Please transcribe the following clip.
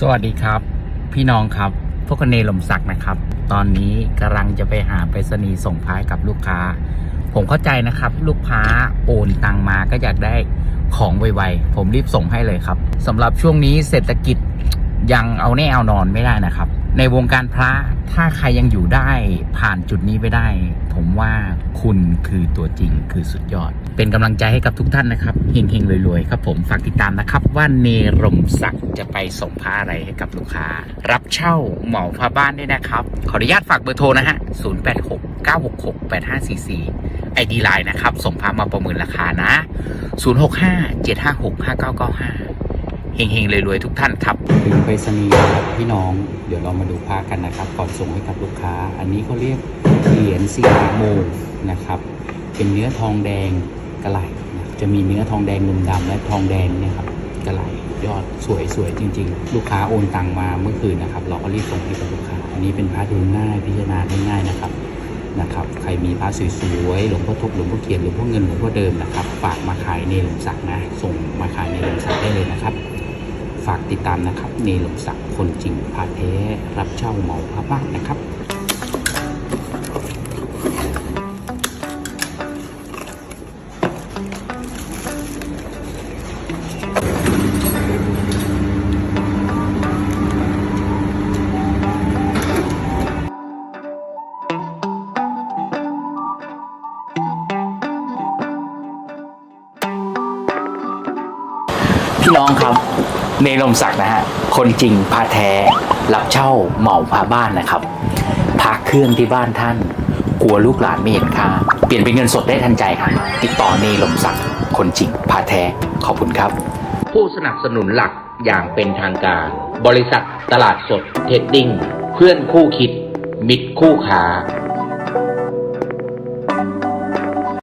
สวัสดีครับ พี่น้องครับพวกเนลมศักดิ์นะครับ ตอนนี้กำลังจะไปหาไปรษณีย์ส่งพายกับลูกค้า ผมเข้าใจนะครับ ลูกค้าโอนตังมาก็อยากได้ของไวๆผมรีบส่งให้เลยครับสำหรับช่วงนี้เศรษฐกิจยังเอาแน่เอานอนไม่ได้นะครับ ในวงการพระถ้าใครยังอยู่ได้ผ่านจุดนี้ไปได้ ผมว่าคุณคือตัวจริงคือสุดยอด เป็นกำลังใจให้กับทุกท่านนะครับเฮงๆรวยๆครับผมฝากติดตามนะครับ ว่าเนรมศักดิ์จะไปส่งผ้าอะไรให้กับลูกค้า รับเช่าเหมาผ้าบ้านด้วยนะครับ ขออนุญาตฝากเบอร์โทรนะฮะ 086 966 8544 ID ไลน์นะครับ ส่งผ้ามาประเมินราคานะ 065 756 5995 เฮงๆรวยๆทุกท่านครับถึงไปรษณีย์ครับพี่น้องเดี๋ยวเรามาดูผ้ากันนะครับ ก่อนส่งให้กับลูกค้า อันนี้เขาเรียกเหรียญซีโมนะครับ เป็นเนื้อทองแดงกระไหลจะมีเนื้อทองแดงนุ่มดำและทองแดงเนี่ยครับกระไหลยอดสวยสวยจริง ๆ ลูกค้าโอนตังมาเมื่อคืนนะครับ เราก็รีบส่งให้กับลูกค้า อันนี้เป็นผ้าดูง่ายพิจารณาง่ายๆนะครับนะครับใครมีผ้าสวยๆหลวงพ่อทบหลวงพ่อเขียนหลวงพ่อเงินหลวงพ่อเดิมนะครับฝากมาขายในหลวงศักดิ์นะส่งมาขายในหลวงศักดิ์ได้เลยนะครับ ฝากติดตามนะครับเนหลงศักดิ์คนจริงพาเทรับเช่าเหมาพระบ้านนะครับ พี่น้องครับเนรมศักดิ์นะฮะคนจริงพาแท้ รับเช่าเหมาพาบ้านนะครับพักเครื่องที่บ้านท่าน กลัวลูกหลานไม่เห็นค่าเปลี่ยนเป็นเงินสดได้ทันใจครับติดต่อเนรมศักดิ์คนจริงพาแท้ขอบคุณครับ ผู้สนับสนุนหลักอย่างเป็นทางการ บริษัทตลาดสดเทดดิ้งเพื่อนคู่คิด มิตรคู่ค้า